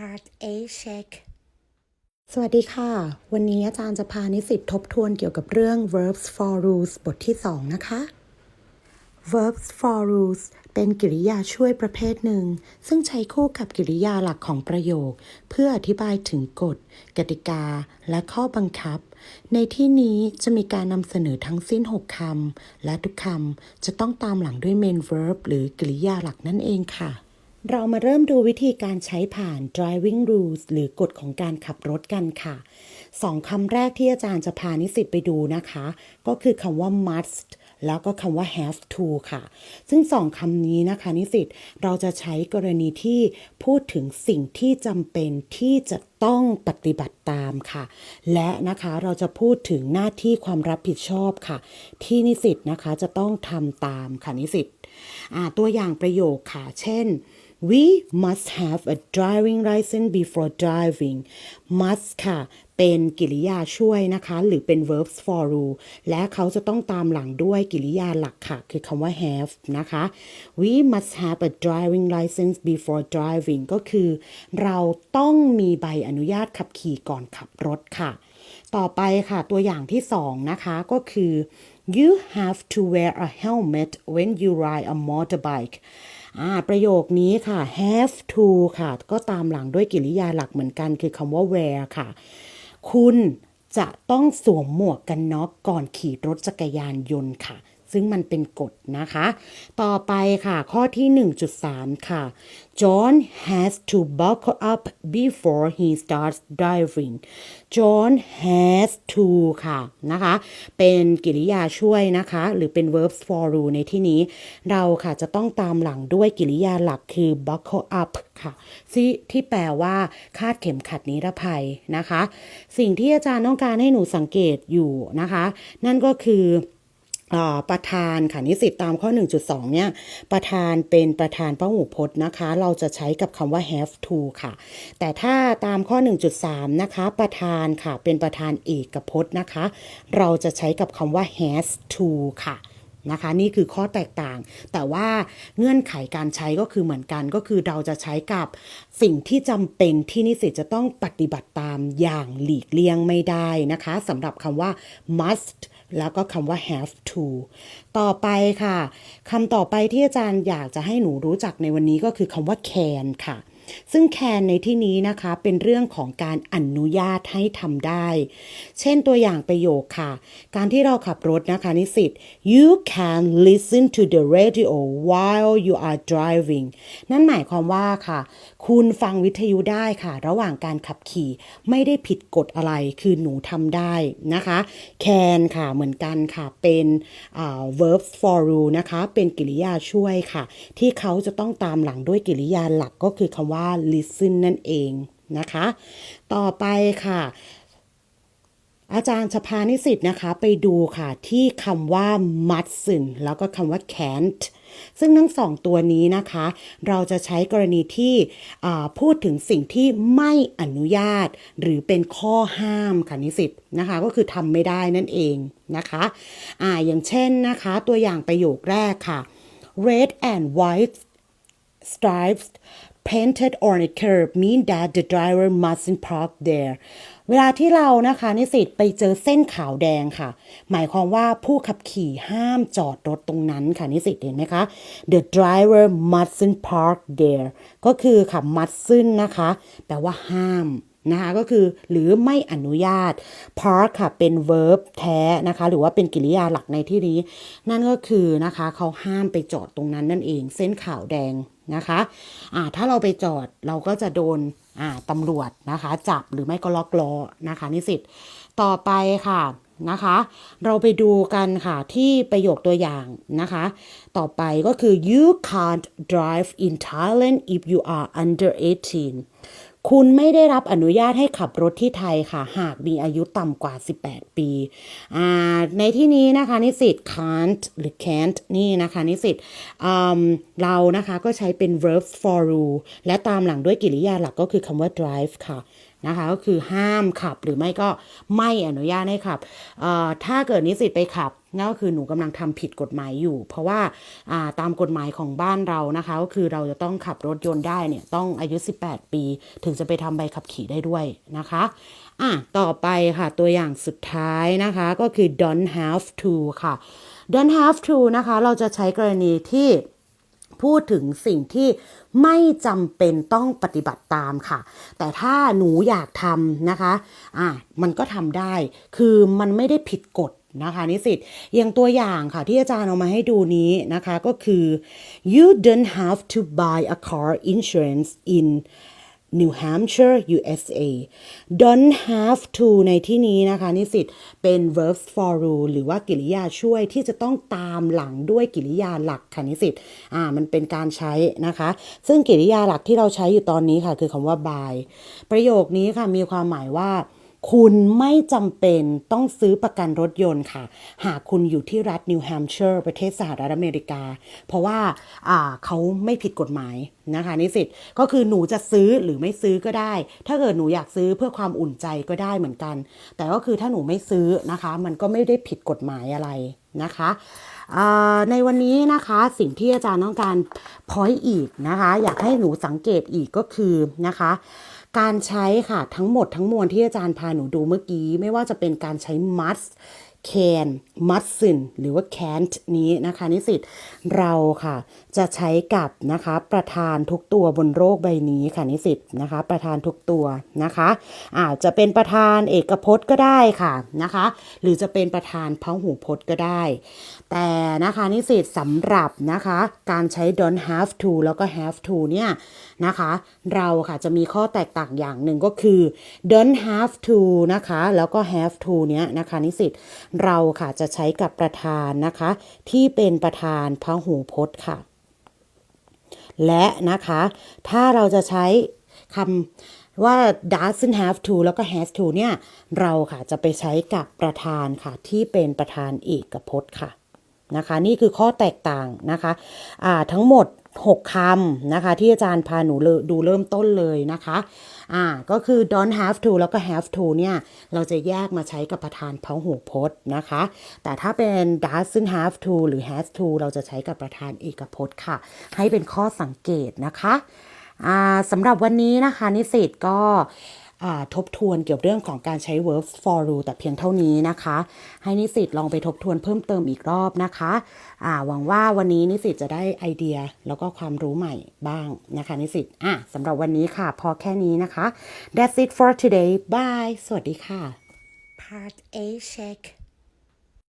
Part A check สวัสดีค่ะ วันนี้อาจารย์จะพานิสิตทบทวนเกี่ยวกับเรื่อง verbs for rules บทที่ 2 นะคะ verbs for rules เป็นกริยาช่วยประเภทหนึ่ง ซึ่งใช้คู่กับกริยาหลักของประโยค เพื่ออธิบายถึงกฎ กติกา และข้อบังคับ ในที่นี้จะมีการนำเสนอทั้งสิ้น 6คำและทุกคำจะต้องตามหลังด้วย main verb หรือกริยาหลักนั่นเองค่ะ เรามาเริ่มดูวิธีการใช้ผ่าน driving rules หรือกฎของการขับรถกันค่ะสองคำแรกที่อาจารย์จะพานิสิตไปดูนะคะ ก็คือคำว่า must แล้วก็คำว่า have to ค่ะ ซึ่งสองคำนี้นะคะ นิสิตเราจะใช้กรณีที่พูดถึงสิ่งที่จำเป็นที่จะต้องปฏิบัติตามค่ะ และนะคะเราจะพูดถึงหน้าที่ความรับผิดชอบค่ะ ที่นิสิตนะคะจะต้องทำตามค่ะนิสิตตัวอย่างประโยคค่ะ เช่น we must have a driving license before driving must ค่ะ เป็นกริยาช่วยนะคะ หรือเป็น verbs for rule และเขาจะต้องตามหลังด้วยกริยาหลักค่ะ คือคำว่า have นะคะ we must have a driving license before driving ก็คือ เราต้องมีใบอนุญาตขับขี่ก่อนขับรถค่ะ ต่อไปค่ะ ตัวอย่างที่สองนะคะก็คือ you have to wear a helmet when you ride a motorbike ประโยคนี้ค่ะ have to ค่ะ ก็ตามหลังด้วยกริยาหลักเหมือนกัน คือคำว่า wear ค่ะ คุณจะต้องสวมหมวกกันน็อกก่อนขี่รถจักรยานยนต์ค่ะ ซึ่งมันเป็นกฎนะคะ ต่อไปค่ะ ข้อที่ 1.3 ค่ะ John has to buckle up before he starts driving John has to ค่ะนะคะ เป็นกริยาช่วยนะคะ หรือเป็น verbs for r u ในที่นี้ เราค่ะจะต้องตามหลังด้วยกริยาหลักคือ buckle up ค่ะที่ที่แปลว่าคาดเข็มขัดนิรภัยนะคะ สิ่งที่อาจารย์ต้องการให้หนูสังเกตอยู่นะคะ นั่นก็คือ ประธานค่ะนิสิตตามข้อ 1.2 เนี่ย ประธานเป็นประธานพหูพจน์นะคะ เราจะใช้กับคำว่า have to ค่ะ แต่ถ้าตามข้อ 1.3 นะคะ ประธานค่ะเป็นประธานเอกพจน์นะคะ เราจะใช้กับคำว่า has to ค่ะนะคะนี่คือข้อแตกต่าง แต่ว่าเงื่อนไขการใช้ก็คือเหมือนกันก็คือเราจะใช้กับสิ่งที่จำเป็นที่นิสิตจะต้องปฏิบัติตามอย่างหลีกเลี่ยงไม่ได้นะคะสำหรับคำว่า must แล้วก็คำว่า have to ต่อไปค่ะคำต่อไปที่อาจารย์อยากจะให้หนูรู้จักในวันนี้ก็คือคำว่า can ค่ะ ซึ่ง can ในที่นี้นะคะเป็นเรื่องของการอนุญาตให้ทำได้ เช่นตัวอย่างประโยคค่ะ การที่เราขับรถนะคะนิสิต you can listen to the radio while you are driving นั่นหมายความว่าค่ะ คุณฟังวิทยุได้ค่ะ ระหว่างการขับขี่ไม่ได้ผิดกฎอะไรคือหนูทำได้นะคะ can ค่ะเหมือนกันค่ะเป็น verb for rule นะคะ เป็นกริยาช่วยค่ะ ที่เขาจะต้องตามหลังด้วยกริยาหลักก็คือคำว่า listen นั่นเองนะคะ ต่อไปค่ะ อาจารย์จะพานิสิตนะคะไปดูค่ะที่คำว่า mustn't แล้วก็คำว่า can't ซึ่งทั้งสองตัวนี้นะคะ เราจะใช้กรณีที่พูดถึงสิ่งที่ไม่อนุญาต หรือเป็นข้อห้ามค่ะนิสิตนะคะ ก็คือทำไม่ได้นั่นเองนะคะอ่าอย่างเช่นนะคะ ตัวอย่างประโยคแรกค่ะ red and white stripes painted on a curb mean that the driver mustn't park there เวลาที่เรานะคะนิสิตไปเจอเส้นขาวแดงค่ะ หมายความว่าผู้ขับขี่ห้ามจอดรถตรงนั้นค่ะนิสิตเห็นไหมคะ the driver mustn't park there ก็คือค่ะ mustn't นะคะแปลว่าห้าม นะคะก็คือหรือไม่อนุญาต park ค่ะเป็น verb แท้นะคะ หรือว่าเป็นกริยาหลักในที่นี้ นั่นก็คือนะคะเขาห้ามไปจอดตรงนั้นนั่นเอง เส้นขาวแดงนะคะอ่าถ้าเราไปจอดเราก็จะโดนอ่าตำรวจนะคะ จับหรือไม่ก็ล็อกล้อนะคะ นิสิตต่อไปค่ะนะคะ เราไปดูกันค่ะที่ประโยคตัวอย่างนะคะ ต่อไปก็คือ you can't drive in Thailand if you are under 18 คุณไม่ได้รับอนุญาตให้ขับรถที่ไทยค่ะ หากมีอายุต่ำกว่า 18 ปีในที่นี้นะคะนิสิต can't หรือ can't นี่นะคะนิสิตเรานะคะก็ใช้เป็น verb for rule และตามหลังด้วยกริยาหลักก็คือคำว่า drive ค่ะ นะคะก็คือห้ามขับหรือไม่ก็ไม่อนุญาตให้ขับ ถ้าเกิดนิสิตไปขับนั่นก็คือหนูกำลังทำผิดกฎหมายอยู่ เพราะว่าตามกฎหมายของบ้านเรานะคะก็คือเราจะต้องขับรถยนต์ได้เนี่ยต้องอายุ 18 ปี ถึงจะไปทำใบขับขี่ได้ด้วยนะคะอะต่อไปค่ะตัวอย่างสุดท้ายนะคะก็คือ don't have to ค่ะ don't have to นะคะเราจะใช้กรณีที่ พูดถึงสิ่งที่ไม่จำเป็นต้องปฏิบัติตามค่ะ แต่ถ้าหนูอยากทำนะคะอะมันก็ทำได้ คือมันไม่ได้ผิดกฎนะคะนิสิตอย่างตัวอย่างค่ะที่อาจารย์เอามาให้ดูนี้นะคะก็คือ you don't have to buy a car insurance in New Hampshire USA don't have to ในที่นี้นะคะนิสิตเป็น verb for rule หรือว่ากริยาช่วยที่จะต้องตามหลังด้วยกริยาหลักค่ะนิสิตอ่ามันเป็นการใช้นะคะ ซึ่งกริยาหลักที่เราใช้อยู่ตอนนี้ค่ะ คือคำว่า by ประโยคนี้ค่ะมีความหมายว่า คุณไม่จำเป็นต้องซื้อประกันรถยนต์ค่ะ หากคุณอยู่ที่รัฐนิวแฮมป์เชอร์ประเทศสหรัฐอเมริกา เพราะว่าาเขาไม่ผิดกฎหมายนะคะนิสิตก็คือหนูจะซื้อหรือไม่ซื้อก็ได้ ถ้าเกิดหนูอยากซื้อเพื่อความอุ่นใจก็ได้เหมือนกัน แต่ก็คือถ้าหนูไม่ซื้อนะคะ มันก็ไม่ได้ผิดกฎหมายอะไรนะคะในวันนี้นะคะสิ่งที่อาจารย์ต้องการพอยอีกนะคะ อยากให้หนูสังเกตอีกก็คือนะคะ การใช้ค่ะทั้งหมดทั้งมวลที่อาจารย์พาหนูดูเมื่อกี้ ไม่ว่าจะเป็นการใช้ must can mustn't หรือว่า can't นี้นะคะนิสิตเราค่ะจะใช้กับนะคะประธานทุกตัวบนโลกใบนี้ค่ะนิสิตนะคะประธานทุกตัวนะคะอาจจะเป็นประธานเอกพจน์ก็ได้ค่ะนะคะหรือจะเป็นประธานพหูพจน์ก็ได้ แต่นะคะนิสิตสำหรับนะคะการใช้ don't have to แล้วก็ have to เนี่ยนะคะเราค่ะจะมีข้อแตกต่างอย่างหนึ่งก็คือ don't have to นะคะแล้วก็ have to เนี้ยนะคะนิสิตเราค่ะจะใช้กับประธานนะคะ ที่เป็นประธานพหูพจน์ค่ะ และนะคะ ถ้าเราจะใช้คำว่า doesn't have to แล้วก็ has to เนี่ย เราค่ะจะไปใช้กับประธานค่ะ ที่เป็นประธานเอกพจน์ค่ะนะคะ นี่คือข้อแตกต่างนะคะทั้งหมด 6คำนะคะ ที่อาจารย์พาหนูดูเริ่มต้นเลยนะคะ อ่าก็คือ don't have to แล้วก็ have to เนี่ย เราจะแยกมาใช้กับประธานพหูพจน์นะคะ แต่ถ้าเป็น doesn't have to หรือ has to เราจะใช้กับประธานเอกพจน์ค่ะ ให้เป็นข้อสังเกตนะคะ อ่าสำหรับวันนี้นะคะ นิสิตก็ ทบทวนเกี่ยวกับเรื่องของการใช้ verb for rule แต่เพียงเท่านี้นะคะ ให้นิสิตลองไปทบทวนเพิ่มเติมอีกรอบนะคะหวังว่าวันนี้นิสิตจะได้ไอเดียแล้วก็ความรู้ใหม่บ้างนะคะนิสิตอะสำหรับวันนี้ค่ะ พอแค่นี้นะคะ That's it for today bye สวัสดีค่ะ Part A check